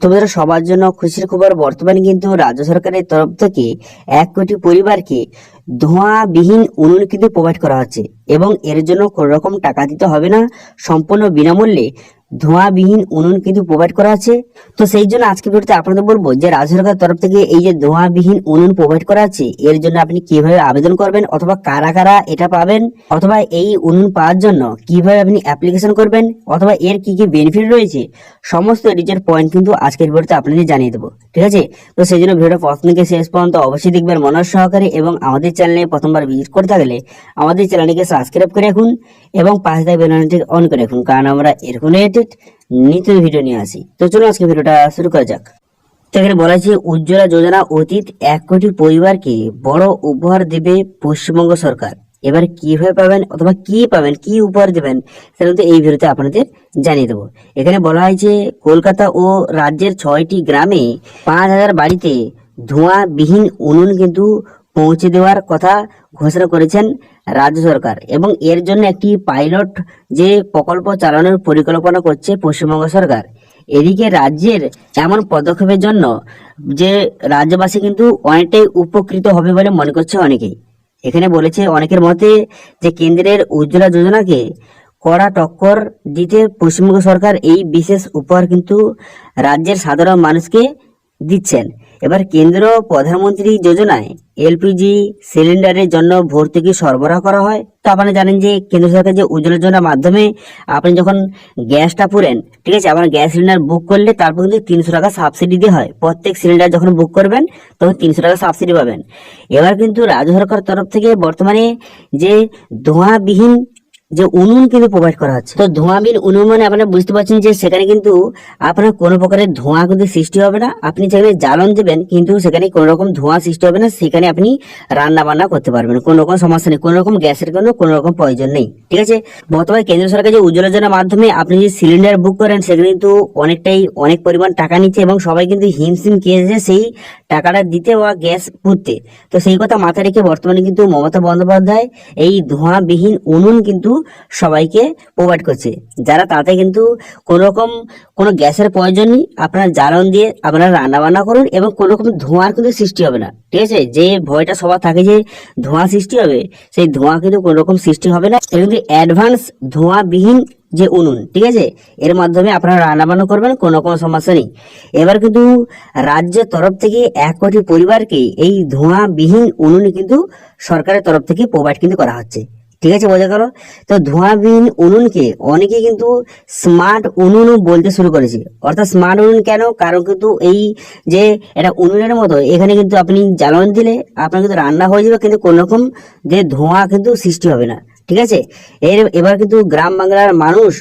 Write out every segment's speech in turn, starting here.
তোমাদের সবার জন্য খুশির খবর বর্তমানে কিন্তু রাজ্য সরকারের তরফ থেকে এক কোটি পরিবারকে ধোঁয়াবিহীন উনুন কিন্তু প্রোভাইড করা হচ্ছে। এবং এর জন্য কোনো রকম টাকা দিতে হবে না, সম্পূর্ণ বিনামূল্যে ধোঁয়াবিহীন উনুন কিন্তু প্রোভাইড করা আছে। তো সেই জন্য আজকে ভিডিওতে আপনাদের বলব যে রাজ্য সরকারের তরফ থেকে এই যে ধোঁয়াবিহীন উনুন প্রোভাইড করা আছে, এর জন্য আপনি কীভাবে আবেদন করবেন অথবা কারা কারা এটা পাবেন, অথবা এই উনুন পাওয়ার জন্য কীভাবে আপনি অ্যাপ্লিকেশন করবেন, অথবা এর কি কি বেনিফিট রয়েছে, সমস্ত ডিটেল পয়েন্ট কিন্তু আজকের ভিডিওতে আপনাদের জানিয়ে দেবো। ঠিক আছে? তো সেই জন্য ভিডিওটা প্রথম থেকে শেষ পর্যন্ত অবশ্যই দেখবেন মনোজ সহকারে এবং আমাদের চ্যানেলে প্রথমবার ভিজিট করতে থাকলে আমাদের চ্যানেলটিকে সাবস্ক্রাইব করে রাখুন এবং পাশে থাকা বেলনটি অন করে রাখুন, কারণ আমরা এরকম রিলেটেড নিত্য ভিডিও নিয়ে আসি। তো চলুন আজকে ভিডিওটা শুরু করা যাক। এখানে বলা আছে উজ্জ্বলা যোজনা অতীত এক কোটি পরিবারকে বড় উপহার দেবে পশ্চিমবঙ্গ সরকার। এবার কীভাবে পাবেন অথবা কি পাবেন, কি উপহার দেবেন সেটা কিন্তু এই ভিডিওতে আপনাদের জানিয়ে দেবো। এখানে বলা হয়েছে, কলকাতা ও রাজ্যের ছয়টি গ্রামে পাঁচ হাজার বাড়িতে ধোঁয়াবিহীন উনুন কিন্তু পৌঁছে দেওয়ার কথা ঘোষণা করেছেন রাজ্য সরকার এবং এর জন্য একটি পাইলট যে প্রকল্প চালানোর পরিকল্পনা করছে পশ্চিমবঙ্গ সরকার। এদিকে রাজ্যের এমন পদক্ষেপের জন্য যে রাজ্যবাসী কিন্তু অনেকটাই উপকৃত হবে বলে মনে করছে অনেকেই। এখানে বলেছে অনেকের মতে যে কেন্দ্রের উজ্জ্বলা যোজনাকে কড়া টক্কর দিতে পশ্চিমবঙ্গ সরকার এই বিশেষ উপহার কিন্তু রাজ্যের সাধারণ মানুষকে দিচ্ছেন। এবার কেন্দ্র প্রধানমন্ত্রী যোজনায় এলপিজি সিলিন্ডারের জন্য ভর্তুকি সরবরাহ করা হয়। তো আপনারা জানেন যে কেন্দ্র সরকার যে উজ্জ্বলা যোজনার মাধ্যমে আপনি যখন গ্যাসটা পুরেন, ঠিক আছে, আপনার গ্যাস সিলিন্ডার বুক করলে তারপর কিন্তু তিনশো টাকা সাবসিডি দিয়ে হয়। প্রত্যেক সিলিন্ডার যখন বুক করবেন, তখন তিনশো টাকা সাবসিডি পাবেন। এবার কিন্তু রাজ্য সরকার তরফ থেকে বর্তমানে যে ধোঁয়াবিহীন যে উনুন কিন্তু প্রোভাইড করা হচ্ছে। তো ধোঁয়া ধোঁয়াবিন উনুন মানে আপনারা বুঝতে পারছেন যে সেখানে কিন্তু আপনার কোনো প্রকারের ধোঁয়া কিন্তু সৃষ্টি হবে না। আপনি যেখানে জ্বালন দেবেন, কিন্তু সেখানে কোনো রকম ধোঁয়া সৃষ্টি হবে না। সেখানে আপনি রান্না বান্না করতে পারবেন। কোনো রকম সমস্যা নেই। কোনো রকম গ্যাসের কোনো কোনো রকম প্রয়োজন নেই। ঠিক আছে? বর্তমানে কেন্দ্র সরকার যে উজ্জ্বলা যোজনার মাধ্যমে আপনি যে সিলিন্ডার বুক করেন, সেখানে কিন্তু অনেকটাই অনেক পরিমাণ টাকা নিচ্ছে এবং সবাই কিন্তু হিমশিম খেয়েছে সেই টাকাটা দিতে বা গ্যাস পুঁততে তো সেই কথা মাথায় রেখে বর্তমানে কিন্তু মমতা বন্দ্যোপাধ্যায় এই ধোঁয়াবিহীন উনুন কিন্তু সবাইকে প্রোভাইড করছে। যারা তাতে কিন্তু কোনো রকম কোনো গ্যাসের প্রয়োজন নেই, আপনারা জ্বালন দিয়ে আপনারা রান্না বান্না করুন এবং কোনো রকম ধোঁয়ার কিন্তু সৃষ্টি হবে না। ঠিক আছে? যে ভয়টা সবার থাকে যে ধোঁয়া সৃষ্টি হবে, সেই ধোঁয়া কিন্তু কোনো রকম সৃষ্টি হবে না। এটা কিন্তু অ্যাডভান্স ধোঁয়াবিহীন যে উনুন, ঠিক আছে? এর মাধ্যমে আপনারা রান্না বান্না করবেন, কোনো কোনো সমস্যা নেই। এবার কিন্তু রাজ্যের তরফ থেকে এক কোটি পরিবারকে এই ধোঁয়াবিহীন উনুন কিন্তু সরকারের তরফ থেকে প্রোভাইড কিন্তু করা হচ্ছে। ঠিক আছে বোঝা গেল তো ধোঁয়াবিহীন উনুনকে অনেকে কিন্তু স্মার্ট উনুনও বলতে শুরু করেছে। অর্থাৎ স্মার্ট উনুন কেন? কারণ কিন্তু এই যে এটা উনুনের মতো, এখানে কিন্তু আপনি জ্বালন দিলে আপনার কিন্তু রান্না হয়ে যাবে, কিন্তু কোনো রকম যে ধোঁয়া কিন্তু সৃষ্টি হবে না। ঠিক আছে? এর, এবার কিন্তু গ্রাম বাংলার মানুষ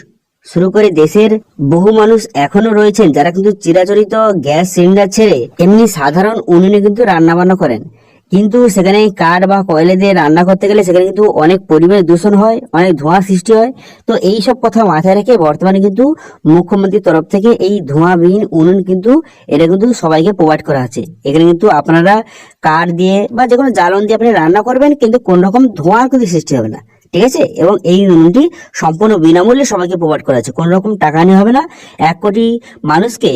শুরু করে দেশের বহু মানুষ এখনও রয়েছেন, যারা কিন্তু চিরাচরিত গ্যাস সিলিন্ডার ছেড়ে এমনি সাধারণ উনুনে কিন্তু রান্না বান্না করেন। কিন্তু সেখানে কাঠ বা কয়লা দিয়ে রান্না করতে গেলে সেখানে কিন্তু অনেক পরিবেশ দূষণ হয়, অনেক ধোঁয়া সৃষ্টি হয়। তো এই সব কথা মাথায় রেখে বর্তমানে কিন্তু মুখ্যমন্ত্রীর তরফ থেকে এই ধোঁয়াবিহীন উনুন কিন্তু এটা কিন্তু সবাইকে প্রোভাইড করা আছে এখানে কিন্তু আপনারা কাঠ দিয়ে বা যে কোনো জ্বালন দিয়ে আপনি রান্না করবেন, কিন্তু কোন রকম ধোঁয়ার কিন্তু সৃষ্টি হবে না। ঠিক আছে? এবং এই উনুনটি সম্পূর্ণ বিনামূল্যে সবাইকে প্রোভাইড করা আছে কোনো রকম টাকা নিয়ে হবে না। এক কোটি মানুষকে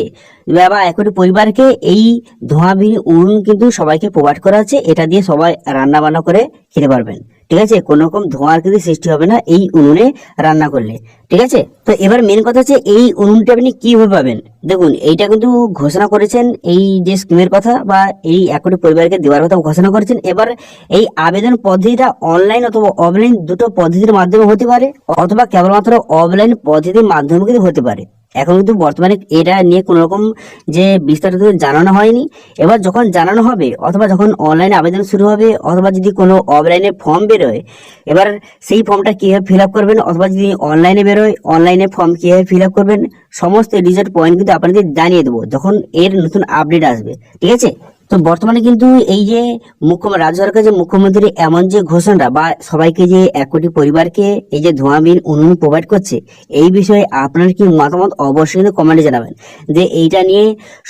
বা এক কোটি পরিবারকে এই ধোঁয়াবিহীন উনুন কিন্তু সবাইকে প্রোভাইড করা আছে এটা দিয়ে সবাই রান্না বান্না করে খেতে পারবেন। ঠিক আছে? কোন রকম ধোঁয়ার কিন্তু সৃষ্টি হবে না এই উনুনে রান্না করলে। ঠিক আছে? তো এবার মেন কথা হচ্ছে, এই উনুনটা আপনি কীভাবে পাবেন? দেখুন, এইটা কিন্তু ঘোষণা করেছেন, এই যে স্কিমের কথা বা এই এক কোটি পরিবারকে দেওয়ার কথা ঘোষণা করেছেন। এবার এই আবেদন পদ্ধতিটা অনলাইন অথবা অফলাইন দুটো পদ্ধতির মাধ্যমে হতে পারে, অথবা কেবলমাত্র অফলাইন পদ্ধতির মাধ্যমে কিন্তু হতে পারে। এখন কিন্তু বর্তমানে এটা নিয়ে কোনো রকম যে বিস্তারিত জানানো হয়নি। এবার যখন জানানো হবে অথবা যখন অনলাইনে আবেদন শুরু হবে অথবা যদি কোনো অফলাইনে ফর্ম বেরোয়, এবার সেই ফর্মটা কীভাবে ফিল আপ করবেন অথবা যদি অনলাইনে বেরোয় অনলাইনে ফর্ম কীভাবে ফিল আপ করবেন, সমস্ত রিজার্ট পয়েন্ট কিন্তু আপনাদের জানিয়ে দেবো যখন এর নতুন আপডেট আসবে। ঠিক আছে? তো বর্তমানে কিন্তু এই যে মুখ্যমন্ত্রী রাজ্য সরকার যে মুখ্যমন্ত্রী, এমন যে ঘোষণা বা সবাইকে যে এক কোটি পরিবারকে এই যে ধোঁয়াবিন উনুন প্রোভাইড করছে, এই বিষয়ে আপনার কি মতামত? অবশ্যই কিন্তু কমেন্টে জানাবেন। যে এইটা নিয়ে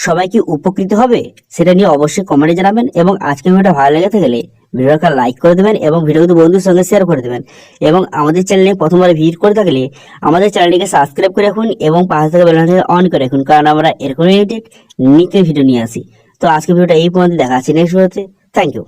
সবাই কি উপকৃত হবে, সেটা নিয়ে অবশ্যই কমেন্টে জানাবেন এবং আজকের ভিডিওটা ভালো লেগে থাকলে ভিডিওটা লাইক করে দেবেন এবং ভিডিওটি বন্ধুর সঙ্গে শেয়ার করে দেবেন। এবং আমাদের চ্যানেলে প্রথমবার ভিজিট করে থাকলে আমাদের চ্যানেলটিকে সাবস্ক্রাইব করে রাখুন এবং পাশে থাকা বেলনটিকে অন করে রাখুন। কারণ আমরা এরকম রিলেটেড নিত্য ভিডিও নিয়ে আসি। তো আজকে ভিডিওটা এই পর্যন্ত দেখা আছে নেক্সট ভিডিওতে থ্যাংক ইউ